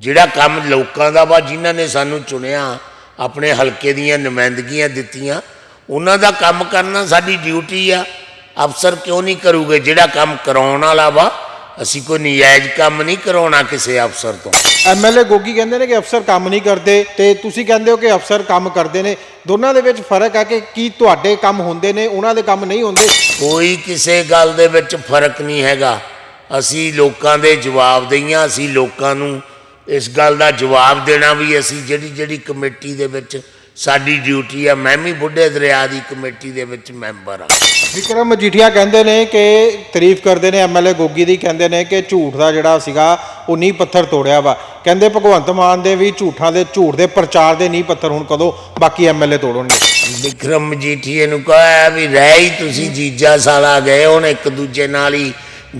ਜਿਹੜਾ ਕੰਮ ਲੋਕਾਂ ਦਾ ਵਾ ਜਿਨ੍ਹਾਂ ਨੇ ਸਾਨੂੰ ਚੁਣਿਆ ਆਪਣੇ ਹਲਕੇ ਦੀਆਂ ਨੁਮਾਇੰਦਗੀਆਂ ਦਿੱਤੀਆਂ ਉਹਨਾਂ ਦਾ ਕੰਮ ਕਰਨਾ ਸਾਡੀ ਡਿਊਟੀ ਆ। ਅਫਸਰ ਕਿਉਂ ਨਹੀਂ ਕਰੂਗੇ? ਜਿਹੜਾ ਕੰਮ ਕਰਾਉਣ ਵਾਲਾ ਵਾ ਅਸੀਂ ਕੋਈ ਨਜਾਇਜ਼ ਕੰਮ ਨਹੀਂ ਕਰਾਉਣਾ ਕਿਸੇ ਅਫਸਰ ਤੋਂ। ਐਮਐਲਏ ਗੋਗੀ ਕਹਿੰਦੇ ਨੇ ਕਿ ਅਫਸਰ ਕੰਮ ਨਹੀਂ ਕਰਦੇ ਤੇ ਤੁਸੀਂ ਕਹਿੰਦੇ ਹੋ ਕਿ ਅਫਸਰ ਕੰਮ ਕਰਦੇ ਨੇ। ਦੋਨਾਂ ਦੇ ਵਿੱਚ ਫ਼ਰਕ ਹੈ ਕਿ ਕੀ ਤੁਹਾਡੇ ਕੰਮ ਹੁੰਦੇ ਨੇ ਉਹਨਾਂ ਦੇ ਕੰਮ ਨਹੀਂ ਹੁੰਦੇ। ਕੋਈ ਕਿਸੇ ਗੱਲ ਦੇ ਵਿੱਚ ਫ਼ਰਕ ਨਹੀਂ ਹੈਗਾ। ਅਸੀਂ ਲੋਕਾਂ ਦੇ ਜਵਾਬ ਦਈਆਂ ਅਸੀਂ ਲੋਕਾਂ ਨੂੰ ਇਸ ਗੱਲ ਦਾ ਜਵਾਬ ਦੇਣਾ ਵੀ ਅਸੀਂ ਜਿਹੜੀ ਜਿਹੜੀ ਕਮੇਟੀ ਦੇ ਵਿੱਚ ਸਾਡੀ ਡਿਊਟੀ ਆ ਮੈਂ ਵੀ ਬੁੱਢੇ ਦਰਿਆ ਦੀ ਕਮੇਟੀ ਦੇ ਵਿੱਚ ਮੈਂਬਰ ਆ। ਵਿਕਰਮ ਮਜੀਠੀਆ ਕਹਿੰਦੇ ਨੇ ਕਿ ਤਾਰੀਫ ਕਰਦੇ ਨੇ ਐਮਐਲਏ ਗੋਗੀ ਦੀ ਕਹਿੰਦੇ ਨੇ ਕਿ ਝੂਠ ਦਾ ਜਿਹੜਾ ਸੀਗਾ ਉਹ ਨੀਂਹ ਪੱਥਰ ਤੋੜਿਆ ਵਾ। ਕਹਿੰਦੇ ਭਗਵੰਤ ਮਾਨ ਦੇ ਵੀ ਝੂਠਾਂ ਦੇ ਝੂਠ ਦੇ ਪ੍ਰਚਾਰ ਦੇ ਨੀਂਹ ਪੱਥਰ ਹੁਣ ਕਦੋਂ ਬਾਕੀ ਐਮਐਲਏ ਤੋੜਨਗੇ? ਵਿਕਰਮ ਮਜੀਠੀਏ ਨੂੰ ਕਹਾਂ ਵੀ ਰਹਿ ਹੀ ਤੁਸੀਂ ਜੀਜਾ ਸਾਲਾ ਗਏ ਹੁਣ ਇੱਕ ਦੂਜੇ ਨਾਲ ਹੀ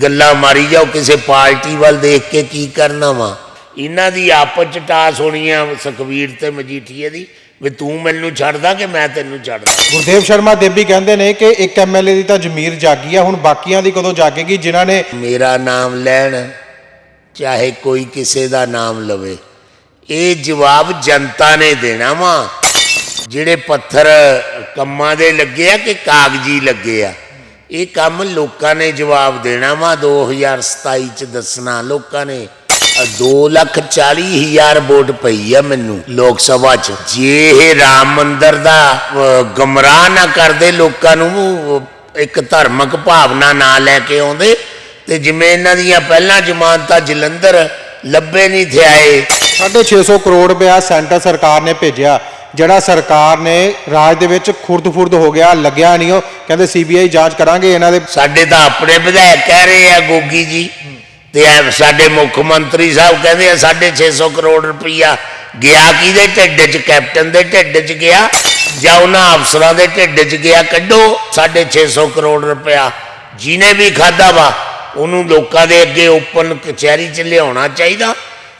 ਗੱਲਾਂ ਮਾਰੀ ਜਾਓ ਕਿਸੇ ਪਾਰਟੀ ਵੱਲ ਦੇਖ ਕੇ ਕੀ ਕਰਨਾ ਵਾ। ਇਹਨਾਂ ਦੀ ਆਪਸ ਚ ਟਾਸ ਹੋਣੀ ਆ ਸੁਖਵੀਰ ਤੇ ਮਜੀਠੀਏ ਦੀ ਵੀ ਤੂੰ ਮੈਨੂੰ ਛੱਡਦਾ ਕਿ ਮੈਂ ਤੈਨੂੰ ਛੱਡਦਾ ਗੁਰਦੇਵ ਸ਼ਰਮਾ ਦੇਬੀ ਕਹਿੰਦੇ ਨੇ ਕਿ ਇੱਕ ਐਮਐਲਏ ਦੀ ਤਾਂ ਜ਼ਮੀਰ ਜਾਗੀ ਆ ਹੁਣ ਬਾਕੀਆਂ ਦੀ ਕਦੋਂ ਜਾਗੇਗੀ? ਜਿਨ੍ਹਾਂ ਨੇ ਮੇਰਾ ਨਾਮ ਲੈਣ ਚਾਹੇ ਕੋਈ ਕਿਸੇ ਦਾ ਨਾਮ ਲਵੇ। ਇਹ ਜਵਾਬ ਜਨਤਾ ਨੇ ਦੇਣਾ ਵਾ। ਜਿਹੜੇ ਪੱਥਰ ਕੰਮਾਂ ਦੇ ਲੱਗੇ ਆ ਕਿ ਕਾਗਜ਼ੀ ਲੱਗੇ ਆ ਇਹ ਕੰਮ ਲੋਕਾਂ ਨੇ ਜਵਾਬ ਦੇਣਾ ਵਾ। 2027 ਚ ਦੱਸਣਾ ਲੋਕਾਂ ਨੇ। ਦੋ ਲੱਖ ਚਾਲੀ ਹਜ਼ਾਰ ਵੋਟ ਪਈ ਆ ਮੈਨੂੰ ਲੋਕ ਸਭਾ ਚ। ਜੇ ਇਹ ਰਾਮ ਮੰਦਿਰ ਦਾ ਗਮਰਾਹ ਨਾ ਕਰਦੇ ਲੋਕਾਂ ਨੂੰ ਇੱਕ ਧਾਰਮਿਕ ਭਾਵਨਾ ਨਾ ਲੈ ਕੇ ਆਉਂਦੇ ਤੇ ਜਿਵੇਂ ਇਹਨਾਂ ਦੀਆਂ ਪਹਿਲਾਂ ਜ਼ਮਾਨਤਾਂ ਜਲੰਧਰ ਲੱਭੇ ਨਹੀਂ ਥਿਆਏ 650 ਕਰੋੜ ਰੁਪਇਆ ਸੈਂਟਰ ਸਰਕਾਰ ਨੇ ਭੇਜਿਆ ਜਿਹੜਾ ਸਰਕਾਰ ਨੇ ਰਾਜ ਦੇ ਵਿੱਚ ਖੁਰਦ-ਫੁਰਦ ਹੋ ਗਿਆ ਲੱਗਿਆ ਨਹੀਂ ਉਹ। ਕਹਿੰਦੇ ਸੀਬੀਆਈ ਜਾਂਚ ਕਰਾਂਗੇ ਇਹਨਾਂ ਦੇ ਸਾਡੇ ਤਾਂ ਆਪਣੇ ਵਿਧਾਇਕ ਕਹਿ ਰਹੇ ਆ ਗੋਗੀ ਜੀ। ਤੇ ਐ ਸਾਡੇ ਮੁੱਖ ਮੰਤਰੀ ਸਾਹਿਬ ਕਹਿੰਦੇ ਆ 650 ਕਰੋੜ ਰੁਪਈਆ ਗਿਆ ਕਿਹਦੇ ਢਿੱਡ 'ਚ? ਕੈਪਟਨ ਦੇ ਢਿੱਡ 'ਚ ਗਿਆ ਜਾਂ ਉਹਨਾਂ ਅਫਸਰਾਂ ਦੇ ਢਿੱਡ 'ਚ ਗਿਆ? ਕੱਢੋ 650 ਕਰੋੜ ਰੁਪਇਆ। ਜਿਹਨੇ ਵੀ ਖਾਦਾ ਵਾ, ਉਹਨੂੰ ਲੋਕਾਂ ਦੇ ਅੱਗੇ ਓਪਨ ਕਚਹਿਰੀ 'ਚ ਲਿਆਉਣਾ ਚਾਹੀਦਾ।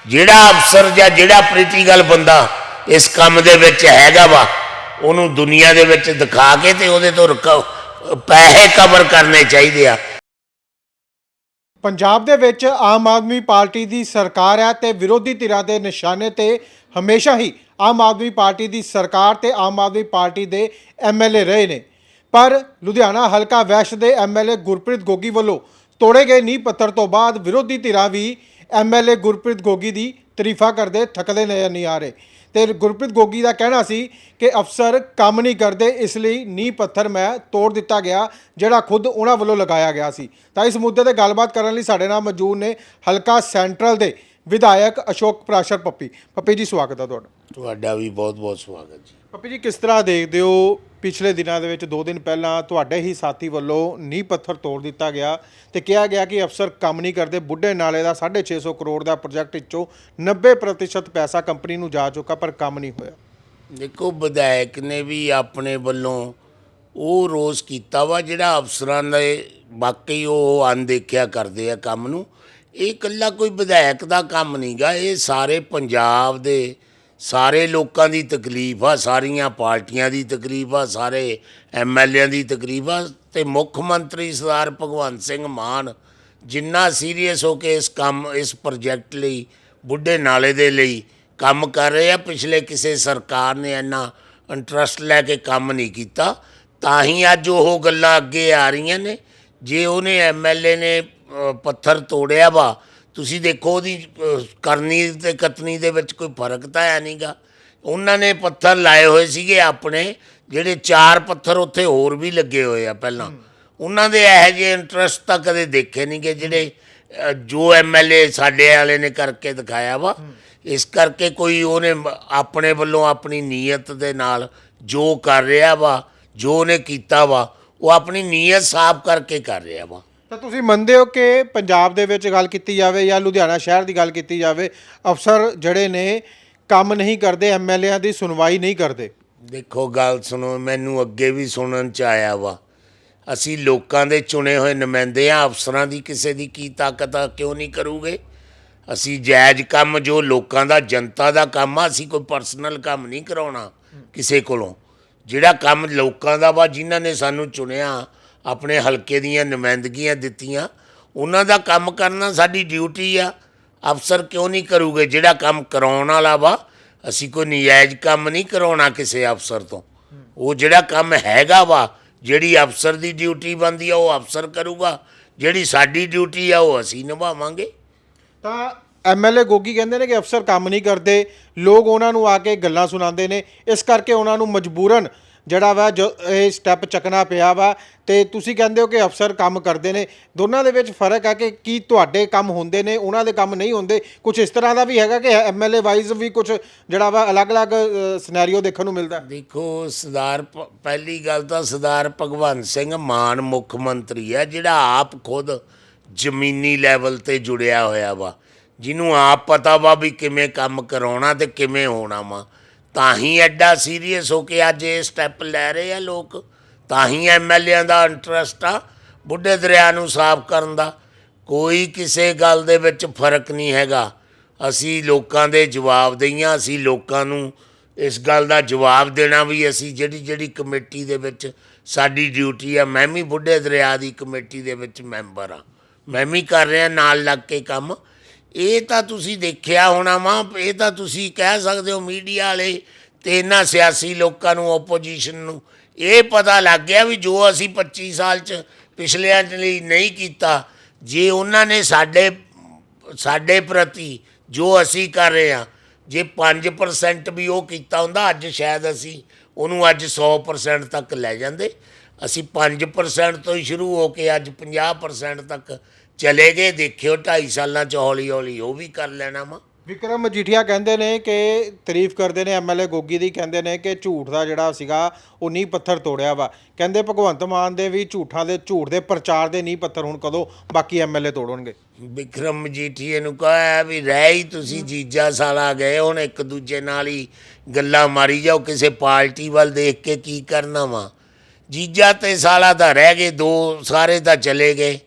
ਜਿਹੜਾ ਅਫਸਰ ਜਾਂ ਜਿਹੜਾ ਪੋਲੀਟੀਕਲ ਬੰਦਾ ਇਸ ਕੰਮ ਦੇ ਵਿੱਚ ਹੈਗਾ ਵਾ, ਉਹਨੂੰ ਦੁਨੀਆ ਦੇ ਵਿੱਚ ਦਿਖਾ ਕੇ ਤੇ ਉਹਦੇ ਤੋਂ ਰਿਕ- ਪੈਸੇ ਕਵਰ ਕਰਨੇ ਚਾਹੀਦੇ ਆ। ਪੰਜਾਬ ਦੇ ਵਿੱਚ ਆਮ ਆਦਮੀ ਪਾਰਟੀ ਦੀ ਸਰਕਾਰ ਹੈ ਤੇ ਵਿਰੋਧੀ ਧਿਰਾਂ ਦੇ ਨਿਸ਼ਾਨੇ ਤੇ ਹਮੇਸ਼ਾ ਹੀ ਆਮ ਆਦਮੀ ਪਾਰਟੀ ਦੀ ਸਰਕਾਰ ਤੇ ਆਮ ਆਦਮੀ ਪਾਰਟੀ ਦੇ ਐਮਐਲਏ ਰਹੇ ਨੇ। ਪਰ ਲੁਧਿਆਣਾ ਹਲਕਾ ਵੈਸਟ ਦੇ ਐਮਐਲਏ ਗੁਰਪ੍ਰੀਤ ਗੋਗੀ ਵੱਲੋਂ ਤੋੜੇ ਗਏ ਨੀਂਹ ਪੱਥਰ ਤੋਂ ਬਾਅਦ ਵਿਰੋਧੀ ਧਿਰਾਂ ਵੀ ਐਮਐਲਏ ਗੁਰਪ੍ਰੀਤ ਗੋਗੀ ਦੀ ਤਾਰੀਫਾਂ ਕਰਦੇ ਥੱਕਦੇ ਨਜ਼ਰ ਨਹੀਂ ਆ ਰਹੇ। ਤੇ ਗੁਰਪ੍ਰੀਤ ਗੋਗੀ ਦਾ ਕਹਿਣਾ ਸੀ ਕਿ ਅਫਸਰ ਕੰਮ ਨਹੀਂ ਕਰਦੇ ਇਸ ਲਈ ਨੀਂਹ ਪੱਥਰ ਮੈਂ ਤੋੜ ਦਿੱਤਾ ਗਿਆ ਜਿਹੜਾ ਖੁਦ ਉਹਨਾਂ ਵੱਲੋਂ ਲਗਾਇਆ ਗਿਆ ਸੀ। ਤਾਂ ਇਸ ਮੁੱਦੇ ਤੇ ਗੱਲਬਾਤ ਕਰਨ ਲਈ ਸਾਡੇ ਨਾਲ ਮੌਜੂਦ ਨੇ ਹਲਕਾ ਸੈਂਟਰਲ ਦੇ ਵਿਧਾਇਕ ਅਸ਼ੋਕ ਪ੍ਰਾਸ਼ਰ ਪੱਪੀ। ਪੱਪੀ ਜੀ ਸਵਾਗਤ ਹੈ ਤੁਹਾਡਾ। ਤੁਹਾਡਾ ਵੀ ਬਹੁਤ ਬਹੁਤ ਸਵਾਗਤ ਜੀ। ਪੱਪੀ ਜੀ ਕਿਸ ਤਰ੍ਹਾਂ ਦੇਖਦੇ ਹੋ ਪਿਛਲੇ ਦਿਨਾਂ ਦੇ ਵਿੱਚ 2 ਦਿਨ ਪਹਿਲਾਂ ਤੁਹਾਡੇ ਹੀ ਸਾਥੀ ਵੱਲੋਂ ਨੀਂਹ ਪੱਥਰ ਤੋੜ ਦਿੱਤਾ ਗਿਆ ਤੇ ਕਿਹਾ ਗਿਆ ਕਿ ਅਫਸਰ ਕੰਮ ਨਹੀਂ ਕਰਦੇ, ਬੁੱਢੇ ਨਾਲੇ ਦਾ 650 ਕਰੋੜ ਦਾ ਪ੍ਰੋਜੈਕਟ ਵਿੱਚੋਂ 90% ਪੈਸਾ ਕੰਪਨੀ ਨੂੰ ਜਾ ਚੁੱਕਾ, ਪਰ ਕੰਮ ਨਹੀਂ ਹੋਇਆ। ਦੇਖੋ, ਵਿਧਾਇਕ ਨੇ ਵੀ ਆਪਣੇ ਵੱਲੋਂ ਉਹ ਰੋਸ ਕੀਤਾ ਵਾ ਜਿਹੜਾ ਅਫਸਰਾਂ ਦੇ ਵਾਕਈ ਉਹ ਅਣਦੇਖਿਆ ਕਰਦੇ ਆ ਕੰਮ ਨੂੰ। ਇਹ ਇਕੱਲਾ ਕੋਈ ਵਿਧਾਇਕ ਦਾ ਕੰਮ ਨਹੀਂਗਾ ਇਹ ਸਾਰੇ ਪੰਜਾਬ ਦੇ ਸਾਰੇ ਲੋਕਾਂ ਦੀ ਤਕਲੀਫ ਆ, ਸਾਰੀਆਂ ਪਾਰਟੀਆਂ ਦੀ ਤਕਲੀਫ ਆ, ਸਾਰੇ ਐਮਐਲਏਆਂ ਦੀ ਤਕਲੀਫ ਆ ਤੇ ਮੁੱਖ ਮੰਤਰੀ ਸਰਦਾਰ ਭਗਵੰਤ ਸਿੰਘ ਮਾਨ ਜਿੰਨਾ ਸੀਰੀਅਸ ਹੋ ਕੇ ਇਸ ਕੰਮ, ਇਸ ਪ੍ਰੋਜੈਕਟ ਲਈ, ਬੁੱਢੇ ਨਾਲੇ ਦੇ ਲਈ ਕੰਮ ਕਰ ਰਹੇ ਆ, ਪਿਛਲੇ ਕਿਸੇ ਸਰਕਾਰ ਨੇ ਇੰਨਾ ਇੰਟਰਸਟ ਲੈ ਕੇ ਕੰਮ ਨਹੀਂ ਕੀਤਾ, ਤਾਂ ਹੀ ਅੱਜ ਉਹ ਗੱਲਾਂ ਅੱਗੇ ਆ ਰਹੀਆਂ ਨੇ। ਜੇ ਉਹਨੇ ਐਮਐਲਏ ਨੇ ਪੱਥਰ ਤੋੜਿਆ ਵਾ ਤੁਸੀਂ ਦੇਖੋ ਉਹਦੀ ਕਰਨੀ ਤੇ ਕਤਨੀ ਦੇ ਵਿੱਚ ਕੋਈ ਫ਼ਰਕ ਤਾਂ ਹੈ ਨਹੀਂਗਾ ਉਹਨਾਂ ਨੇ ਪੱਥਰ ਲਾਏ ਹੋਏ ਸੀਗੇ ਆਪਣੇ ਜਿਹੜੇ ਚਾਰ ਪੱਥਰ ਉੱਥੇ ਹੋਰ ਵੀ ਲੱਗੇ ਹੋਏ ਆ ਪਹਿਲਾਂ। ਉਹਨਾਂ ਦੇ ਇਹੋ ਜਿਹੇ ਇੰਟਰਸਟ ਤਾਂ ਕਦੇ ਦੇਖੇ ਨਹੀਂ ਕਿ ਜਿਹੜੇ ਅ, ਜੋ ਐਮਐਲਏ ਸਾਡੇ ਵਾਲੇ ਨੇ ਕਰਕੇ ਦਿਖਾਇਆ ਵਾ। ਇਸ ਕਰਕੇ ਕੋਈ ਉਹਨੇ ਆਪਣੇ ਵੱਲੋਂ ਆਪਣੀ ਨੀਅਤ ਦੇ ਨਾਲ ਜੋ ਕਰ ਰਿਹਾ ਵਾ ਜੋ ਉਹਨੇ ਕੀਤਾ ਵਾ ਉਹ ਆਪਣੀ ਨੀਅਤ ਸਾਫ਼ ਕਰਕੇ ਕਰ ਰਿਹਾ ਵਾ। ਤਾਂ ਤੁਸੀਂ ਮੰਨਦੇ ਹੋ ਕਿ ਪੰਜਾਬ ਦੇ ਵਿੱਚ ਗੱਲ ਕੀਤੀ ਜਾਵੇ ਜਾਂ ਲੁਧਿਆਣਾ ਸ਼ਹਿਰ ਦੀ ਗੱਲ ਕੀਤੀ ਜਾਵੇ, ਅਫਸਰ ਜਿਹੜੇ ਨੇ ਕੰਮ ਨਹੀਂ ਕਰਦੇ ਐਮਐਲਏਆਂ ਦੀ ਸੁਣਵਾਈ ਨਹੀਂ ਕਰਦੇ? ਦੇਖੋ, ਗੱਲ ਸੁਣੋ, ਮੈਨੂੰ ਅੱਗੇ ਵੀ ਸੁਣਨ ਚ ਆਇਆ ਵਾ। ਅਸੀਂ ਲੋਕਾਂ ਦੇ ਚੁਣੇ ਹੋਏ ਨੁਮਾਇੰਦੇ ਆ, ਅਫਸਰਾਂ ਦੀ ਕਿਸੇ ਦੀ ਕੀ ਤਾਕਤ ਆ, ਕਿਉਂ ਨਹੀਂ ਕਰੂਗੇ? ਅਸੀਂ ਜਾਇਜ਼ ਕੰਮ, ਜੋ ਲੋਕਾਂ ਦਾ, ਜਨਤਾ ਦਾ ਕੰਮ ਆ, ਅਸੀਂ ਕੋਈ ਪਰਸਨਲ ਕੰਮ ਨਹੀਂ ਕਰਾਉਣਾ ਕਿਸੇ ਕੋਲੋਂ। ਜਿਹੜਾ ਕੰਮ ਲੋਕਾਂ ਦਾ ਵਾ, ਜਿਨ੍ਹਾਂ ਨੇ ਸਾਨੂੰ ਚੁਣਿਆ ਆਪਣੇ ਹਲਕੇ ਦੀਆਂ ਨੁਮਾਇੰਦਗੀਆਂ ਦਿੱਤੀਆਂ। ਉਹਨਾਂ ਦਾ ਕੰਮ ਕਰਨਾ ਸਾਡੀ ਡਿਊਟੀ ਆ। ਅਫਸਰ ਕਿਉਂ ਨਹੀਂ ਕਰੂਗੇ? ਜਿਹੜਾ ਕੰਮ ਕਰਾਉਣ ਵਾਲਾ ਵਾ, ਅਸੀਂ ਕੋਈ ਨਜਾਇਜ਼ ਕੰਮ ਨਹੀਂ ਕਰਾਉਣਾ ਕਿਸੇ ਅਫਸਰ ਤੋਂ। ਉਹ ਜਿਹੜਾ ਕੰਮ ਹੈਗਾ ਵਾ, ਜਿਹੜੀ ਅਫਸਰ ਦੀ ਡਿਊਟੀ ਬਣਦੀ ਆ, ਉਹ ਅਫਸਰ ਕਰੂਗਾ। ਜਿਹੜੀ ਸਾਡੀ ਡਿਊਟੀ ਆ, ਉਹ ਅਸੀਂ ਨਿਭਾਵਾਂਗੇ। ਤਾਂ ਐਮਐਲਏ ਗੋਗੀ ਕਹਿੰਦੇ ਨੇ ਕਿ ਅਫਸਰ ਕੰਮ ਨਹੀਂ ਕਰਦੇ। ਲੋਕ ਉਹਨਾਂ ਨੂੰ ਆ ਕੇ ਗੱਲਾਂ ਸੁਣਾਉਂਦੇ ਨੇ। ਇਸ ਕਰਕੇ ਉਹਨਾਂ ਨੂੰ ਮਜਬੂਰਨ ਜਿਹੜਾ ਵਾ ਜੋ ਇਹ ਸਟੈਪ ਚੱਕਣਾ ਪਿਆ ਵਾ ਤੇ ਤੁਸੀਂ ਕਹਿੰਦੇ ਹੋ ਕਿ ਅਫਸਰ ਕੰਮ ਕਰਦੇ ਨੇ। ਦੋਨਾਂ ਦੇ ਵਿੱਚ ਫ਼ਰਕ ਹੈ ਕਿ ਕੀ ਤੁਹਾਡੇ ਕੰਮ ਹੁੰਦੇ ਨੇ, ਉਹਨਾਂ ਦੇ ਕੰਮ ਨਹੀਂ ਹੁੰਦੇ। ਕੁਝ ਇਸ ਤਰ੍ਹਾਂ ਦਾ ਵੀ ਹੈਗਾ ਕਿ ਐਮਐਲਏ ਵਾਈਜ਼ ਵੀ ਕੁਝ ਜਿਹੜਾ ਵਾ ਅਲੱਗ-ਅਲੱਗ ਸਿਨੈਰੀਓ ਦੇਖਣ ਨੂੰ ਮਿਲਦਾ। ਦੇਖੋ, ਸਰਦਾਰ ਭ- ਪਹਿਲੀ ਗੱਲ ਤਾਂ ਸਰਦਾਰ ਭਗਵੰਤ ਸਿੰਘ ਮਾਨ ਮੁੱਖ ਮੰਤਰੀ ਆ, ਜਿਹੜਾ ਆਪ ਖੁਦ ਜ਼ਮੀਨੀ ਲੈਵਲ ਤੇ ਜੁੜਿਆ ਹੋਇਆ ਵਾ। ਜਿਹਨੂੰ ਆਪ ਪਤਾ ਵਾ ਵੀ ਕਿਵੇਂ ਕੰਮ ਕਰਾਉਣਾ ਤੇ ਕਿਵੇਂ ਹੋਣਾ ਵਾ। ਤਾਂ ਹੀ ਐਡਾ ਸੀਰੀਅਸ ਹੋ ਕੇ ਅੱਜ ਇਹ ਸਟੈਪ ਲੈ ਰਹੇ ਆ ਲੋਕ। ਤਾਂ ਹੀ ਐਮਐਲਏਆਂ ਦਾ ਇੰਟਰਸਟ ਆ, ਬੁੱਢੇ ਦਰਿਆ ਨੂੰ ਸਾਫ਼ ਕਰਨ ਦਾ। ਕੋਈ ਕਿਸੇ ਗੱਲ ਦੇ ਵਿੱਚ ਫ਼ਰਕ ਨਹੀਂ ਹੈਗਾ। ਅਸੀਂ ਲੋਕਾਂ ਦੇ ਜਵਾਬ ਦਈਆਂ, ਅਸੀਂ ਲੋਕਾਂ ਨੂੰ ਇਸ ਗੱਲ ਦਾ ਜਵਾਬ ਦੇਣਾ ਵੀ ਅਸੀਂ ਜਿਹੜੀ ਜਿਹੜੀ ਕਮੇਟੀ ਦੇ ਵਿੱਚ ਸਾਡੀ ਡਿਊਟੀ ਆ, ਮੈਂ ਵੀ ਬੁੱਢੇ ਦਰਿਆ ਦੀ ਕਮੇਟੀ ਦੇ ਵਿੱਚ ਮੈਂਬਰ ਆ। ਮੈਂ ਵੀ ਕਰ ਰਿਹਾ, ਨਾਲ ਲੱਗ ਕੇ ਕੰਮ। ਇਹ ਤਾਂ ਤੁਸੀਂ ਦੇਖਿਆ ਹੋਣਾ ਵਾ, ਇਹ ਤਾਂ ਤੁਸੀਂ ਕਹਿ ਸਕਦੇ ਹੋ ਮੀਡੀਆ ਵਾਲੇ ਤੇ ਇਹਨਾਂ ਸਿਆਸੀ ਲੋਕਾਂ ਨੂੰ ਆਪੋਜੀਸ਼ਨ ਨੂੰ। ਇਹ ਪਤਾ ਲੱਗ ਗਿਆ ਵੀ ਜੋ ਅਸੀਂ 25 ਸਾਲ ਚ ਪਿਛਲਿਆਂ ਲਈ ਨਹੀਂ ਕੀਤਾ, ਜੇ ਉਹਨਾਂ ਨੇ ਸਾਡੇ ਸਾਡੇ ਪ੍ਰਤੀ ਜੋ ਅਸੀਂ ਕਰ ਰਹੇ ਹਾਂ, ਜੇ 5% ਵੀ ਉਹ ਕੀਤਾ ਹੁੰਦਾ, ਅੱਜ ਸ਼ਾਇਦ ਅਸੀਂ ਉਹਨੂੰ ਅੱਜ 100% ਤੱਕ ਲੈ ਜਾਂਦੇ। ਅਸੀਂ 5% ਤੋਂ ਹੀ ਸ਼ੁਰੂ ਹੋ ਕੇ ਅੱਜ 50% ਤੱਕ ਚਲੇ ਗਏ ਦੇਖਿਓ 2.5 ਸਾਲਾਂ ਚ ਹੌਲੀ ਹੌਲੀ ਉਹ ਵੀ ਕਰ ਲੈਣਾ ਵਾ। ਵਿਕਰਮ ਮਜੀਠੀਆ ਕਹਿੰਦੇ ਨੇ ਕਿ ਤਾਰੀਫ ਕਰਦੇ ਨੇ ਐਮਐਲਏ ਗੋਗੀ ਦੀ ਕਹਿੰਦੇ ਨੇ ਕਿ ਝੂਠ ਦਾ ਜਿਹੜਾ ਸੀਗਾ ਉਹ ਨੀਂਹ ਪੱਥਰ ਤੋੜਿਆ ਵਾ। ਕਹਿੰਦੇ ਭਗਵੰਤ ਮਾਨ ਦੇ ਵੀ ਝੂਠਾਂ ਦੇ ਝੂਠ ਦੇ ਪ੍ਰਚਾਰ ਦੇ ਨੀਂਹ ਪੱਥਰ ਹੁਣ ਕਦੋਂ ਬਾਕੀ ਐਮਐਲਏ ਤੋੜਨਗੇ? ਵਿਕਰਮ ਮਜੀਠੀਏ ਨੂੰ ਕਹਾਂ ਵੀ ਰਹਿ ਹੀ ਤੁਸੀਂ ਜੀਜਾ ਸਾਲਾ ਗਏ ਹੁਣ ਇੱਕ ਦੂਜੇ ਨਾਲ ਹੀ ਗੱਲਾਂ ਮਾਰੀ ਜਾਓ ਕਿਸੇ ਪਾਰਟੀ ਵੱਲ ਦੇਖ ਕੇ ਕੀ ਕਰਨਾ ਵਾ। ਜੀਜਾ ਤੇ ਸਾਲਾ ਤਾਂ ਰਹਿ ਗਏ ਦੋ ਸਾਰੇ ਤਾਂ ਚਲੇ ਗਏ।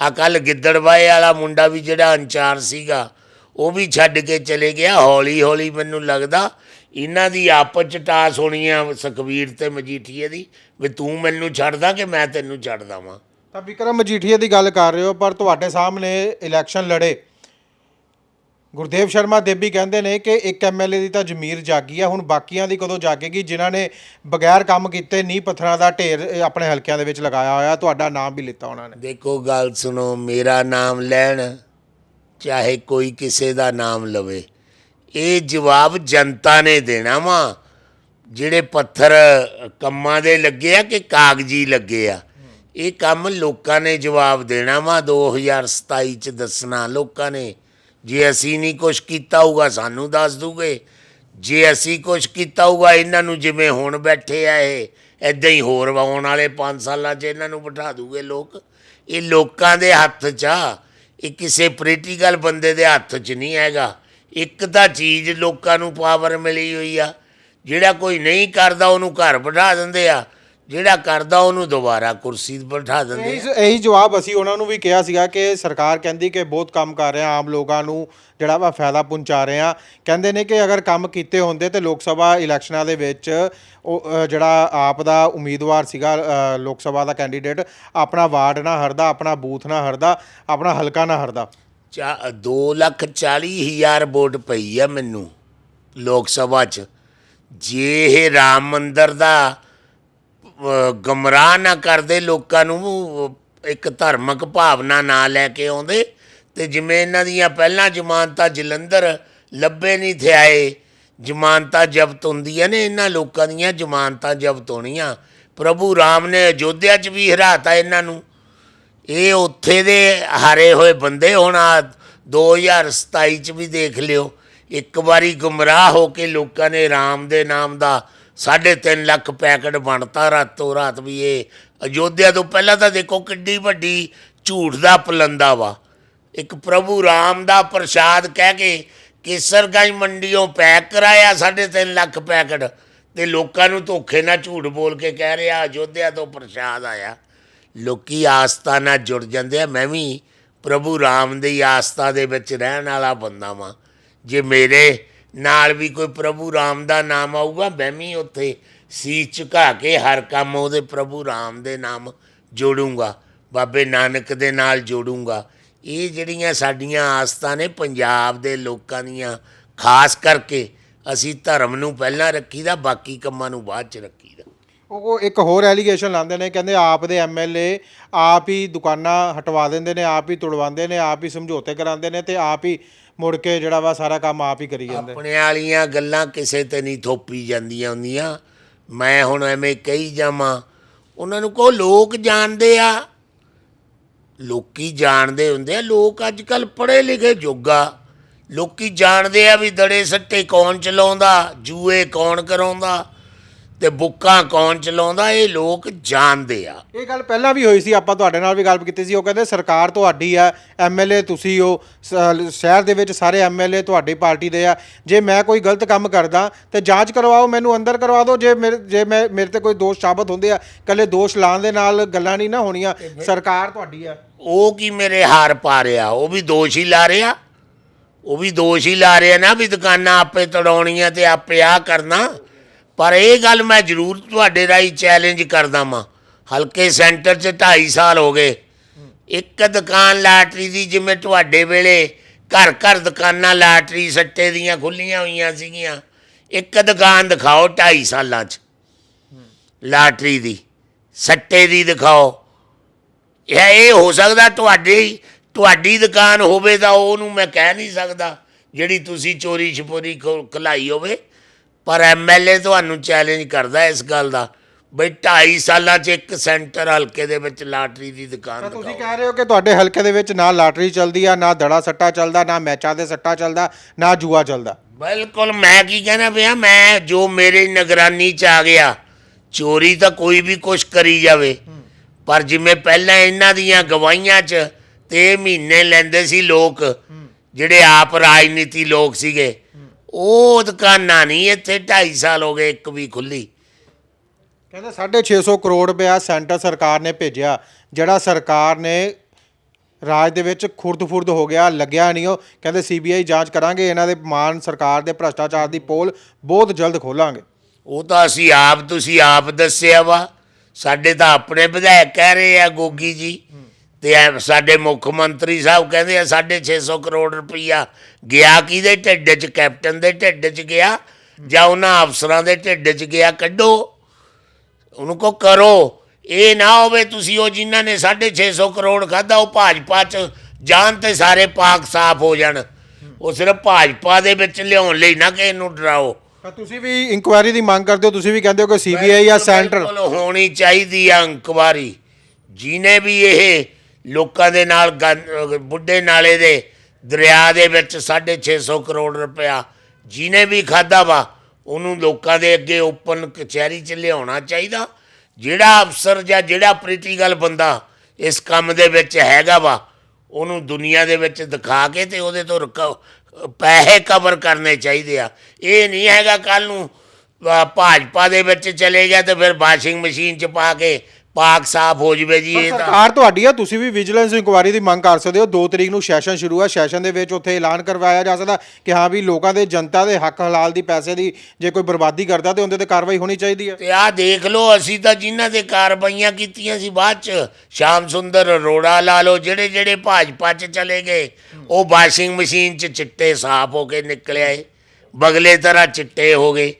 ਆ ਕੱਲ ਗਿੱਦੜਵਾਏ ਵਾਲਾ ਮੁੰਡਾ ਵੀ ਜਿਹੜਾ ਇੰਚਾਰਜ ਸੀਗਾ, ਉਹ ਵੀ ਛੱਡ ਕੇ ਚਲੇ ਗਿਆ। ਹੌਲੀ ਹੌਲੀ ਮੈਨੂੰ ਲੱਗਦਾ ਇਹਨਾਂ ਦੀ ਆਪਸ ਚ ਟਾਸ ਹੋਣੀ ਆ ਸੁਖਬੀਰ ਤੇ ਮਜੀਠੀਏ ਦੀ, ਵੀ ਤੂੰ ਮੈਨੂੰ ਛੱਡਦਾ ਕਿ ਮੈਂ ਤੈਨੂੰ ਛੱਡਦਾ ਵਾਂ ਤਾਂ ਵਿਕਰਮ ਮਜੀਠੀਆ ਦੀ ਗੱਲ ਕਰ ਰਹੇ ਹੋ, ਪਰ ਤੁਹਾਡੇ ਸਾਹਮਣੇ ਇਲੈਕਸ਼ਨ ਲੜੇ। ਗੁਰਦੇਵ ਸ਼ਰਮਾ ਦੇਬੀ ਕਹਿੰਦੇ ਨੇ ਕਿ ਇੱਕ ਐਮਐਲਏ ਦੀ ਤਾਂ ਜ਼ਮੀਰ ਜਾਗੀ ਆ, ਹੁਣ ਬਾਕੀਆਂ ਦੀ ਕਦੋਂ ਜਾਗੇਗੀ? ਜਿਨ੍ਹਾਂ ਨੇ ਬਗੈਰ ਕੰਮ ਕੀਤੇ ਨੀਂਹ ਪੱਥਰਾਂ ਦਾ ਢੇਰ ਇਹ ਆਪਣੇ ਹਲਕਿਆਂ ਦੇ ਵਿੱਚ ਲਗਾਇਆ ਹੋਇਆ, ਤੁਹਾਡਾ ਨਾਮ ਵੀ ਲਿੱਤਾ ਉਹਨਾਂ ਨੇ। ਦੇਖੋ, ਗੱਲ ਸੁਣੋ, ਮੇਰਾ ਨਾਮ ਲੈਣ, ਚਾਹੇ ਕੋਈ ਕਿਸੇ ਦਾ ਨਾਮ ਲਵੇ, ਇਹ ਜਵਾਬ ਜਨਤਾ ਨੇ ਦੇਣਾ ਵਾ। ਜਿਹੜੇ ਪੱਥਰ ਕੰਮਾਂ ਦੇ ਲੱਗੇ ਆ ਕਿ ਕਾਗਜ਼ੀ ਲੱਗੇ ਆ, ਇਹ ਕੰਮ ਲੋਕਾਂ ਨੇ ਜਵਾਬ ਦੇਣਾ ਵਾ। 2027 ਚ ਦੱਸਣਾ ਲੋਕਾਂ ਨੇ। ਜੇ ਅਸੀਂ ਨਹੀਂ ਕੁਝ ਕੀਤਾ ਹੋਊਗਾ, ਸਾਨੂੰ ਦੱਸ ਦੂਗੇ। ਜੇ ਅਸੀਂ ਕੁਝ ਕੀਤਾ ਹੋਊਗਾ, ਇਹਨਾਂ ਨੂੰ ਜਿਵੇਂ ਹੁਣ ਬੈਠੇ ਆ ਇਹ ਐਦਾਂ ਹੀ ਹੋਰ ਆਉਣ ਵਾਲੇ 5 ਸਾਲਾਂ 'ਚ ਇਹਨਾਂ ਨੂੰ ਬਿਠਾ ਦੂਗੇ ਲੋਕ। ਇਹ ਲੋਕਾਂ ਦੇ ਹੱਥ 'ਚ ਆ। ਇਹ ਕਿਸੇ ਪੋਲੀਟੀਕਲ ਬੰਦੇ ਦੇ ਹੱਥ 'ਚ ਨਹੀਂ ਹੈਗਾ। ਇੱਕ ਤਾਂ ਚੀਜ਼ ਲੋਕਾਂ ਨੂੰ ਪਾਵਰ ਮਿਲੀ ਹੋਈ ਆ। ਜਿਹੜਾ ਕੋਈ ਨਹੀਂ ਕਰਦਾ, ਉਹਨੂੰ ਘਰ ਬਿਠਾ ਦਿੰਦੇ ਆ। ਜਿਹੜਾ ਕਰਦਾ ਉਹਨੂੰ ਦੁਬਾਰਾ ਕੁਰਸੀ ਤੇ ਬਿਠਾ ਦਿੰਦੇ ਆ। ਇਹੀ ਇਹੀ ਜਵਾਬ ਅਸੀਂ ਉਹਨਾਂ ਨੂੰ ਵੀ ਕਿਹਾ ਸੀਗਾ ਕਿ ਸਰਕਾਰ ਕਹਿੰਦੀ ਕਿ ਬਹੁਤ ਕੰਮ ਕਰ ਰਹੇ ਆ ਆਮ ਲੋਕਾਂ ਨੂੰ ਜਿਹੜਾ ਵਾ ਫਾਇਦਾ ਪਹੁੰਚਾ ਰਹੇ ਆ। ਕਹਿੰਦੇ ਨੇ ਕਿ ਅਗਰ ਕੰਮ ਕੀਤੇ ਹੁੰਦੇ ਤੇ ਲੋਕ ਸਭਾ ਇਲੈਕਸ਼ਨਾਂ ਦੇ ਵਿੱਚ ਉਹ ਅ, ਜਿਹੜਾ ਆਪ ਦਾ ਉਮੀਦਵਾਰ ਸੀਗਾ ਅ, ਲੋਕ ਸਭਾ ਦਾ ਕੈਂਡੀਡੇਟ ਆਪਣਾ ਵਾਰਡ ਨਾ ਹਰਦਾ ਆਪਣਾ ਬੂਥ ਨਾ ਹਰਦਾ ਆਪਣਾ ਹਲਕਾ ਨਾ ਹਰਦਾ। ਚਾ 2 ਲੱਖ 40 ਹਜ਼ਾਰ ਵੋਟ ਪਈ ਆ ਮੈਨੂੰ ਲੋਕ ਸਭਾ 'ਚ। ਜੇ ਇਹ ਰਾਮ ਮੰਦਰ ਦਾ ਗਮਰਾਹ ਨਾ ਕਰਦੇ, ਲੋਕਾਂ ਨੂੰ ਇੱਕ ਧਾਰਮਿਕ ਭਾਵਨਾ ਨਾ ਲੈ ਕੇ ਆਉਂਦੇ। ਤੇ ਜਿਵੇਂ ਇਹਨਾਂ ਦੀਆਂ ਪਹਿਲਾਂ ਜ਼ਮਾਨਤਾਂ ਜਲੰਧਰ ਲੱਭੇ ਨਹੀਂ ਥਿਆਏ ਜ਼ਮਾਨਤਾਂ ਜ਼ਬਤ ਹੁੰਦੀਆਂ ਨੇ, ਇਹਨਾਂ ਲੋਕਾਂ ਦੀਆਂ ਜ਼ਮਾਨਤਾਂ ਜ਼ਬਤ ਹੋਣੀਆਂ। ਪ੍ਰਭੂ ਰਾਮ ਨੇ ਅਯੋਧਿਆ 'ਚ ਵੀ ਹਰਾਤਾ ਇਹਨਾਂ ਨੂੰ। ਇਹ ਉੱਥੇ ਦੇ ਹਾਰੇ ਹੋਏ ਬੰਦੇ ਹੁਣ ਆਹ 2027 ਚ ਵੀ ਦੇਖ ਲਿਓ। ਇੱਕ ਵਾਰੀ ਗੁੰਮਰਾਹ ਹੋ ਕੇ ਲੋਕਾਂ ਨੇ ਰਾਮ ਦੇ ਨਾਮ ਦਾ 3.5 ਲੱਖ ਪੈਕਟ ਬਣਤਾ ਰਾਤੋਂ ਰਾਤ ਵੀ ਇਹ ਅਯੋਧਿਆ ਤੋਂ ਪਹਿਲਾਂ ਤਾਂ ਦੇਖੋ ਕਿੱਡੀ ਵੱਡੀ ਝੂਠ ਦਾ ਪਲੰਦਾ ਵਾ। ਇੱਕ ਪ੍ਰਭੂ ਰਾਮ ਦਾ ਪ੍ਰਸ਼ਾਦ ਕਹਿ ਕੇ ਕੇਸਰਗੰਜ ਮੰਡੀੋਂ ਪੈਕ ਕਰਾਇਆ 3.5 ਲੱਖ ਪੈਕਟ ਤੇ ਲੋਕਾਂ ਨੂੰ ਧੋਖੇ ਨਾਲ ਝੂਠ ਬੋਲ ਕੇ ਕਹਿ ਰਿਹਾ, ਅਯੋਧਿਆ ਤੋਂ ਪ੍ਰਸ਼ਾਦ ਆਇਆ। ਲੋਕੀ ਆਸਥਾ ਨਾਲ ਜੁੜ ਜਾਂਦੇ ਆ, ਮੈਂ ਵੀ ਪ੍ਰਭੂ ਰਾਮ ਦੀ ਆਸਥਾ ਦੇ ਵਿੱਚ ਰਹਿਣ ਵਾਲਾ ਬੰਦਾ ਵਾਂ। ਜੇ ਮੇਰੇ ਨਾਲ ਵੀ ਕੋਈ ਪ੍ਰਭੂ ਰਾਮ ਦਾ ਨਾਮ ਆਊਗਾ, ਮੈਂ ਉੱਥੇ ਸੀਸ ਝੁਕਾ ਕੇ ਹਰ ਕੰਮ ਉਹਦੇ ਪ੍ਰਭੂ ਰਾਮ ਦੇ ਨਾਮ ਜੋੜੂੰਗਾ, ਬਾਬੇ ਨਾਨਕ ਦੇ ਨਾਲ ਜੋੜੂੰਗਾ। ਇਹ ਜਿਹੜੀਆਂ ਸਾਡੀਆਂ ਆਸਤਾਂ ਨੇ ਪੰਜਾਬ ਦੇ ਲੋਕਾਂ ਦੀਆਂ, ਖਾਸ ਕਰਕੇ ਅਸੀਂ ਧਰਮ ਨੂੰ ਪਹਿਲਾਂ ਰੱਖੀਦਾ, ਬਾਕੀ ਕੰਮਾਂ ਨੂੰ ਬਾਅਦ ਚ ਰੱਖੀਦਾ। ਉਹ ਇੱਕ ਹੋਰ ਐਲੀਗੇਸ਼ਨ ਲਾਉਂਦੇ ਨੇ, ਕਹਿੰਦੇ ਆਪ ਦੇ ਐਮਐਲਏ ਆਪ ਹੀ ਦੁਕਾਨਾਂ ਹਟਵਾ ਦਿੰਦੇ ਨੇ, ਆਪ ਹੀ ਤੁੜਵਾਉਂਦੇ ਨੇ, ਆਪ ਹੀ ਸਮਝੌਤੇ ਕਰਾਉਂਦੇ ਨੇ ਤੇ ਆਪ ਹੀ ਮੁੜ ਕੇ ਜਿਹੜਾ ਵਾ ਸਾਰਾ ਕੰਮ ਆਪ ਹੀ ਕਰੀ ਜਾਂਦੇ। ਆਪਣੇ ਵਾਲੀਆਂ ਗੱਲਾਂ ਕਿਸੇ ਤੇ ਨਹੀਂ ਥੋਪੀ ਜਾਂਦੀਆਂ ਹੁੰਦੀਆਂ। ਮੈਂ ਹੁਣ ਐਵੇਂ ਕਹੀ ਜਾਵਾਂ, ਉਹਨਾਂ ਨੂੰ ਕਹੋ ਲੋਕ ਜਾਣਦੇ ਆ। ਲੋਕੀ ਜਾਣਦੇ ਹੁੰਦੇ ਆ, ਲੋਕ ਅੱਜ ਕੱਲ ਪੜ੍ਹੇ ਲਿਖੇ ਜੋਗਾ ਲੋਕੀ ਜਾਣਦੇ ਆ ਵੀ ਦੜੇ ਸੱਟੇ ਕੌਣ ਚਲਾਉਂਦਾ, ਜੂਏ ਕੌਣ ਕਰਾਉਂਦਾ। ਤੇ ਬੁੱਕਾਂ ਕੌਣ ਚਲਾਉਂਦਾ ਇਹ ਲੋਕ ਜਾਣਦੇ ਆ। ਇਹ ਗੱਲ ਪਹਿਲਾਂ ਵੀ ਹੋਈ ਸੀ ਆਪਾਂ ਤੁਹਾਡੇ ਨਾਲ ਵੀ ਗੱਲ ਕੀਤੀ ਸੀ ਉਹ ਕਹਿੰਦੇ ਸਰਕਾਰ ਤੁਹਾਡੀ ਆ ਐਮਐਲਏ ਤੁਸੀਂ ਹੋ ਸ- ਸ਼ਹਿਰ ਦੇ ਵਿੱਚ ਸਾਰੇ ਐਮਐਲਏ ਤੁਹਾਡੀ ਪਾਰਟੀ ਦੇ ਆ ਜੇ ਮੈਂ ਕੋਈ ਗਲਤ ਕੰਮ ਕਰਦਾ ਤੇ ਜਾਂਚ ਕਰਵਾਓ ਮੈਨੂੰ ਅੰਦਰ ਕਰਵਾ ਦਿਓ ਜੇ ਮੇਰੇ ਜੇ ਮੈਂ ਮੇਰੇ ਤੇ ਕੋਈ ਦੋਸ਼ ਸਾਬਤ ਹੁੰਦੇ ਆ ਕੱਲੇ ਦੋਸ਼ ਲਾਉਣ ਦੇ ਨਾਲ ਗੱਲਾਂ ਨਹੀਂ ਨਾ ਹੋਣੀਆਂ ਸਰਕਾਰ ਤੁਹਾਡੀ ਆ। ਉਹ ਕੀ ਮੇਰੇ ਹਾਰ ਪਾ ਰਿਹਾ ਉਹ ਵੀ ਦੋਸ਼ ਹੀ ਲਾ ਰਿਹਾ? ਉਹ ਵੀ ਦੋਸ਼ ਹੀ ਲਾ ਰਿਹਾ ਨਾ ਵੀ ਦੁਕਾਨਾਂ ਆਪੇ ਤੜਾਉਣੀਆਂ ਤੇ ਆਪੇ ਆ ਕਰਨਾ? ਪਰ ਇਹ ਗੱਲ ਮੈਂ ਜ਼ਰੂਰ ਤੁਹਾਡੇ ਰਾਹੀਂ ਚੈਲੰਜ ਕਰਦਾ ਵਾਂ। ਹਲਕੇ ਸੈਂਟਰ 'ਚ 2.5 ਸਾਲ ਹੋ ਗਏ। ਇੱਕ ਦੁਕਾਨ ਲਾਟਰੀ ਦੀ ਜਿਵੇਂ ਤੁਹਾਡੇ ਵੇਲੇ ਘਰ ਘਰ ਦੁਕਾਨਾਂ ਲਾਟਰੀ ਸੱਟੇ ਦੀਆਂ ਖੁੱਲੀਆਂ ਹੋਈਆਂ ਸੀਗੀਆਂ। ਇੱਕ ਦੁਕਾਨ ਦਿਖਾਓ 2.5 ਸਾਲਾਂ 'ਚ। ਲਾਟਰੀ ਦੀ, ਸੱਟੇ ਦੀ ਦਿਖਾਓ। ਇਹ ਇਹ ਹੋ ਸਕਦਾ ਤੁਹਾਡੀ ਤੁਹਾਡੀ ਦੁਕਾਨ ਹੋਵੇ ਤਾਂ ਉਹਨੂੰ ਮੈਂ ਕਹਿ ਨਹੀਂ ਸਕਦਾ। ਜਿਹੜੀ ਤੁਸੀਂ ਚੋਰੀ ਛਪੋਰੀ ਖਲਾਈ ਹੋਵੇ। ਪਰ ਐਮਐਲਏ ਤੁਹਾਨੂੰ ਚੈਲੰਜ ਕਰਦਾ ਇਸ ਗੱਲ ਦਾ ਬਈ 2.5 ਸਾਲਾਂ 'ਚ ਇੱਕ ਸੈਂਟਰ ਹਲਕੇ ਦੇ ਵਿੱਚ ਲਾਟਰੀ ਦੀ ਦੁਕਾਨ ਤਾਂ ਤੁਸੀਂ ਦਿਖਾਓ ਕਹਿ ਰਹੇ ਹੋ ਕਿ ਤੁਹਾਡੇ ਹਲਕੇ ਦੇ ਵਿੱਚ ਨਾ ਲਾਟਰੀ ਚੱਲਦੀ ਆ ਨਾ ਦੜਾ ਸੱਟਾ ਚੱਲਦਾ ਨਾ ਮੈਚਾਂ ਦੇ ਸੱਟਾ ਚੱਲਦਾ ਨਾ ਜੂਆ ਚੱਲਦਾ। ਬਿਲਕੁਲ ਮੈਂ ਕੀ ਕਹਿਣਾ ਪਿਆ ਮੈਂ ਜੋ ਮੇਰੇ ਨਿਗਰਾਨੀ 'ਚ ਆ ਗਿਆ ਚੋਰੀ ਤਾਂ ਕੋਈ ਵੀ ਕੁਛ ਕਰੀ ਜਾਵੇ ਪਰ ਜਿਵੇਂ ਪਹਿਲਾਂ ਇਹਨਾਂ ਦੀਆਂ ਗਵਾਹੀਆਂ 'ਚ ਤੇ ਮਹੀਨੇ ਲੈਂਦੇ ਸੀ ਲੋਕ ਜਿਹੜੇ ਆਪ ਰਾਜਨੀਤੀ ਲੋਕ ਸੀਗੇ ਉਹ ਦੁਕਾਨਾਂ ਨਹੀਂ ਇੱਥੇ 2.5 ਸਾਲ ਹੋ ਗਏ ਇੱਕ ਵੀ ਖੁੱਲੀ ਕਹਿੰਦੇ 650 ਕਰੋੜ ਰੁਪਇਆ ਸੈਂਟਰ ਸਰਕਾਰ ਨੇ ਭੇਜਿਆ ਜਿਹੜਾ ਸਰਕਾਰ ਨੇ ਰਾਜ ਦੇ ਵਿੱਚ ਖੁਰਦ-ਫੁਰਦ ਹੋ ਗਿਆ ਲੱਗਿਆ ਨਹੀਂ ਉਹ। ਕਹਿੰਦੇ ਸੀਬੀਆਈ ਜਾਂਚ ਕਰਾਂਗੇ ਇਹਨਾਂ ਦੇ ਮਾਨ ਸਰਕਾਰ ਦੇ ਭ੍ਰਸ਼ਟਾਚਾਰ ਦੀ ਪੋਲ ਬਹੁਤ ਜਲਦ ਖੋਲਾਂਗੇ। ਉਹ ਤਾਂ ਅਸੀਂ ਆਪ ਤੁਸੀਂ ਆਪ ਦੱਸਿਆ ਵਾ। ਸਾਡੇ ਤਾਂ ਆਪਣੇ ਵਿਧਾਇਕ ਕਹਿ ਰਹੇ ਆ ਗੋਗੀ ਜੀ। ਤੇ ਐ ਸਾਡੇ ਮੁੱਖ ਮੰਤਰੀ ਸਾਹਿਬ ਕਹਿੰਦੇ ਆ 650 ਕਰੋੜ ਰੁਪਈਆ ਗਿਆ ਕਿਹਦੇ ਢਿੱਡ 'ਚ? ਕੈਪਟਨ ਦੇ ਢਿੱਡ 'ਚ ਗਿਆ ਜਾਂ ਉਹਨਾਂ ਅਫਸਰਾਂ ਦੇ ਢਿੱਡ 'ਚ ਗਿਆ? ਕੱਢੋ। ਉਹਨੂੰ ਕੋ ਕਰੋ। ਇਹ ਨਾ ਹੋਵੇ ਤੁਸੀਂ ਉਹ ਜਿਨ੍ਹਾਂ ਨੇ 650 ਕਰੋੜ ਖਾਦਾ ਉਹ ਭਾਜਪਾ 'ਚ ਜਾਣ ਤੇ ਸਾਰੇ ਪਾਕ ਸਾਫ਼ ਹੋ ਜਾਣ। ਉਹ ਸਿਰਫ ਭਾਜਪਾ ਦੇ ਵਿੱਚ ਲਿਆਉਣ ਲਈ ਨਾ ਕਿ ਇਹਨੂੰ ਡਰਾਓ। ਤਾਂ ਤੁਸੀਂ ਵੀ ਇਨਕੁਆਇਰੀ ਦੀ ਮੰਗ ਕਰਦੇ ਹੋ ਤੁਸੀਂ ਵੀ ਕਹਿੰਦੇ ਹੋ ਕਿ ਸੀਬੀਆਈ ਜਾਂ ਸੈਂਟਰ? ਹੋਣੀ ਚਾਹੀਦੀ ਆ ਇਨਕੁਆਰੀ ਜਿਨੇ ਵੀ ਇਹ ਲੋਕਾਂ ਦੇ ਨਾਲ ਗੰਦ- ਬੁੱਢੇ ਨਾਲੇ ਦੇ ਦਰਿਆ ਦੇ ਵਿੱਚ 650 ਕਰੋੜ ਰੁਪਇਆ ਜਿਨੇ ਵੀ ਖਾਦਾ ਵਾ, ਉਹਨੂੰ ਲੋਕਾਂ ਦੇ ਅੱਗੇ ਓਪਨ ਕਚਹਿਰੀ 'ਚ ਲਿਆਉਣਾ ਚਾਹੀਦਾ। ਜਿਹੜਾ ਅਫਸਰ ਜਾਂ ਜਿਹੜਾ ਪੋਲੀਟੀਕਲ ਬੰਦਾ ਇਸ ਕੰਮ ਦੇ ਵਿੱਚ ਹੈਗਾ ਵਾ, ਉਹਨੂੰ ਦੁਨੀਆ ਦੇ ਵਿੱਚ ਦਿਖਾ ਕੇ ਤੇ ਉਹਦੇ ਤੋਂ ਰਿਕ- ਪੈਸੇ ਕਵਰ ਕਰਨੇ ਚਾਹੀਦੇ ਆ। ਇਹ ਨਹੀਂ ਹੈਗਾ ਕੱਲ ਨੂੰ ਭਾਜਪਾ ਦੇ ਵਿੱਚ ਚਲੇ ਗਿਆ ਤੇ ਫਿਰ ਵਾਸ਼ਿੰਗ ਮਸ਼ੀਨ 'ਚ ਪਾ ਕੇ ਪਾਕ ਸਾਫ਼ ਹੋ ਜਵੇ ਜੀ ਇਹ ਤਾਂ। ਸਰਕਾਰ ਤੁਹਾਡੀ ਆ ਤੁਸੀਂ ਵੀ ਵਿਜੀਲੈਂਸ ਇਨਕੁਆਇਰੀ ਦੀ ਮੰਗ ਕਰ ਸਕਦੇ ਹੋ। 2 ਤਰੀਕ ਨੂੰ ਸੈਸ਼ਨ ਸ਼ੁਰੂ ਹੈ ਸੈਸ਼ਨ ਦੇ ਵਿੱਚ ਉੱਥੇ ਐਲਾਨ ਕਰਵਾਇਆ ਜਾ ਸਕਦਾ ਕਿ ਹਾਂ ਵੀ ਲੋਕਾਂ ਦੇ ਜਨਤਾ ਦੇ ਹੱਕ ਹਲਾਲ ਦੀ ਪੈਸੇ ਦੀ ਜੇ ਕੋਈ ਬਰਬਾਦੀ ਕਰਦਾ ਤੇ ਉਹਦੇ ਤੇ ਕਾਰਵਾਈ ਹੋਣੀ ਚਾਹੀਦੀ ਹੈ ਤੇ ਆਹ ਦੇਖ ਲਓ ਅਸੀਂ ਤਾਂ ਜਿਨ੍ਹਾਂ ਦੇ ਕਾਰਵਾਈਆਂ ਕੀਤੀਆਂ ਸੀ ਬਾਅਦ ਚ ਸ਼ਾਮ ਸੁੰਦਰ ਅਰੋੜਾ ਲਾ ਲਓ ਜਿਹੜੇ ਜਿਹੜੇ ਭਾਜਪਾ ਚ ਚਲੇ ਗਏ ਉਹ ਵਾਸ਼ਿੰਗ ਮਸ਼ੀਨ ਚ ਚਿੱਟੇ ਸਾਫ਼ ਹੋ ਕੇ ਨਿਕਲੇ ਆਏ ਬਗਲੇ ਤਰ੍ਹਾਂ ਚਿੱਟੇ ਹੋ ਗਏ।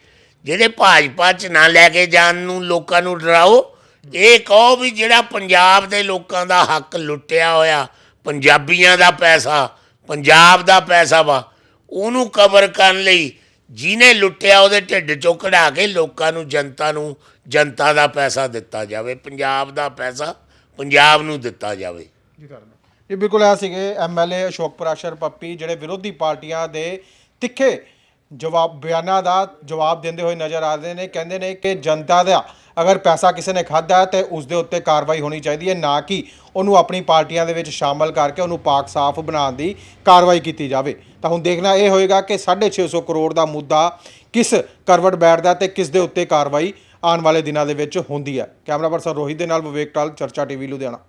ਜਿਹੜੇ ਭਾਜਪਾ ਚ ਨਾ ਲੈ ਕੇ ਜਾਣ ਨੂੰ ਲੋਕਾਂ ਨੂੰ ਡਰਾਓ ਇਹ ਕਹੋ ਵੀ ਜਿਹੜਾ ਪੰਜਾਬ ਦੇ ਲੋਕਾਂ ਦਾ ਹੱਕ ਲੁੱਟਿਆ ਹੋਇਆ, ਪੰਜਾਬੀਆਂ ਦਾ ਪੈਸਾ, ਪੰਜਾਬ ਦਾ ਪੈਸਾ ਵਾ, ਉਹਨੂੰ ਕਵਰ ਕਰਨ ਲਈ ਜਿਹਨੇ ਲੁੱਟਿਆ ਉਹਦੇ ਢਿੱਡ ਚੋਂ ਕਢਾ ਕੇ ਲੋਕਾਂ ਨੂੰ, ਜਨਤਾ ਨੂੰ, ਜਨਤਾ ਦਾ ਪੈਸਾ ਦਿੱਤਾ ਜਾਵੇ, ਪੰਜਾਬ ਦਾ ਪੈਸਾ ਪੰਜਾਬ ਨੂੰ ਦਿੱਤਾ ਜਾਵੇ। ਜੀ ਇਹ ਬਿਲਕੁਲ ਆ ਸੀਗੇ ਐਮਐਲਏ ਅਸ਼ੋਕ ਪ੍ਰਾਸ਼ਰ ਪੱਪੀ ਜਿਹੜੇ ਵਿਰੋਧੀ ਪਾਰਟੀਆਂ ਦੇ ਤਿੱਖੇ ਜਵਾਬ ਬਿਆਨਾਂ ਦਾ ਜਵਾਬ ਦਿੰਦੇ ਹੋਏ ਨਜ਼ਰ ਆ ਰਹੇ ਨੇ, ਕਹਿੰਦੇ ਨੇ ਕਿ ਜਨਤਾ ਦਾ ਅਗਰ ਪੈਸਾ ਕਿਸੇ ਨੇ ਖਾਦਾ ਤੇ ਉਸ ਦੇ ਉੱਤੇ ਕਾਰਵਾਈ ਹੋਣੀ ਚਾਹੀਦੀ ਹੈ, ਨਾ ਕਿ ਉਹਨੂੰ ਆਪਣੀ ਪਾਰਟੀਆਂ ਦੇ ਵਿੱਚ ਸ਼ਾਮਲ ਕਰਕੇ ਉਹਨੂੰ ਪਾਕ ਸਾਫ਼ ਬਣਾਉਣ ਦੀ ਕਾਰਵਾਈ ਕੀਤੀ ਜਾਵੇ। ਤਾਂ ਹੁਣ ਦੇਖਣਾ ਇਹ ਹੋਏਗਾ ਕਿ 650 ਕਰੋੜ ਦਾ ਮੁੱਦਾ ਕਿਸ ਕਰਵਟ ਬੈਠਦਾ ਤੇ ਕਿਸ ਦੇ ਉੱਤੇ ਕਾਰਵਾਈ ਆਉਣ ਵਾਲੇ ਦਿਨਾਂ ਦੇ ਵਿੱਚ ਹੁੰਦੀ ਹੈ। ਕੈਮਰਾ ਪਰਸਨ ਰੋਹਿਤ ਦੇ ਨਾਲ ਵਿਵੇਕ ਟਾਲ, ਚਰਚਾ ਟੀਵੀ ਲੁਧਿਆਣਾ।